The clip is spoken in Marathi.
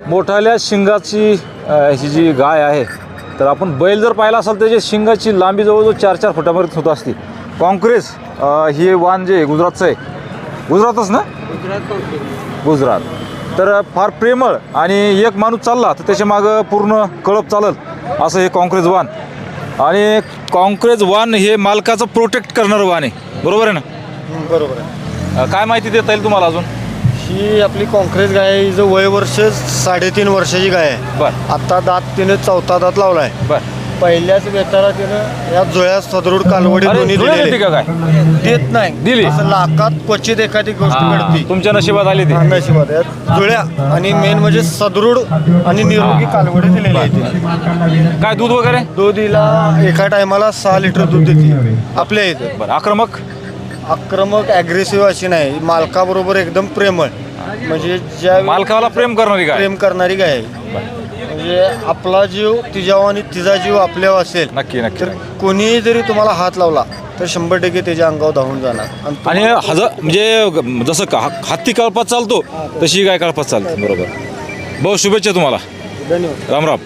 मोठाल्या शिंगाची ही जी गाय आहे तर आपण बैल जर पाहिला असाल त्याची शिंगाची लांबी जवळजवळ चार चार फुटापर्यंत होत असते. काँग्रेस अ, हे वाण जे गुजरातचं आहे. गुजरातच ना? गुजरात तर फार प्रेमळ आणि एक माणूस चालला तर त्याच्या मागं पूर्ण कळप चालल असं हे काँक्रेज वान. आणि काँक्रेज वान हे मालकाचं प्रोटेक्ट करणारं वाण आहे. बरोबर आहे ना? बरोबर आहे. काय माहिती देता येईल तुम्हाला अजून? ही आपली काँक्रेस गाय आहे हिचं वय वर्ष साडेतीन वर्षाची गाय आहे. बर. आता दात तिने चौथा दात लावलाय. बर. पहिल्याच वेताला तिनं या जुळ्या सदृढ कालवडी अरे दोन्ही जुळ्या दिलेले. देते का काय? देत नाही. दिली. असं लाखात क्वचित एखादी गोष्ट हा, घडती. तुमच्या नशिबात आली ती. नशिबात आहे. जुळ्या आणि मेन म्हणजे सदृढ आणि निरोगी कालवडी दिलेली आहे तिने. काय दूध वगैरे? दूध हिला एका टायमाला सहा लिटर दूध देते. आपल्या इथे. बरं आक्रमक? आक्रमक ॲग्रेसिव्ह अशी नाही. मालकाबरोबर एकदम प्रेमळ. म्हणजे ज्या मालकाला प्रेम करणारी काय प्रेम करणारी गाय. आहे म्हणजे आपला जीव तिच्यावर आणि तिचा जीव आपल्यावर असेल नक्की नक्की तर कोणीही जरी तुम्हाला हात लावला तर शंभर टक्के त्याच्या अंगावर धावून जाणार. आणि आणि हजार म्हणजे जसं का हत्ती कळपात चालतो तशी गाय कळपात चालते. बरोबर. भाऊ शुभेच्छा तुम्हाला. धन्यवाद. राम राम.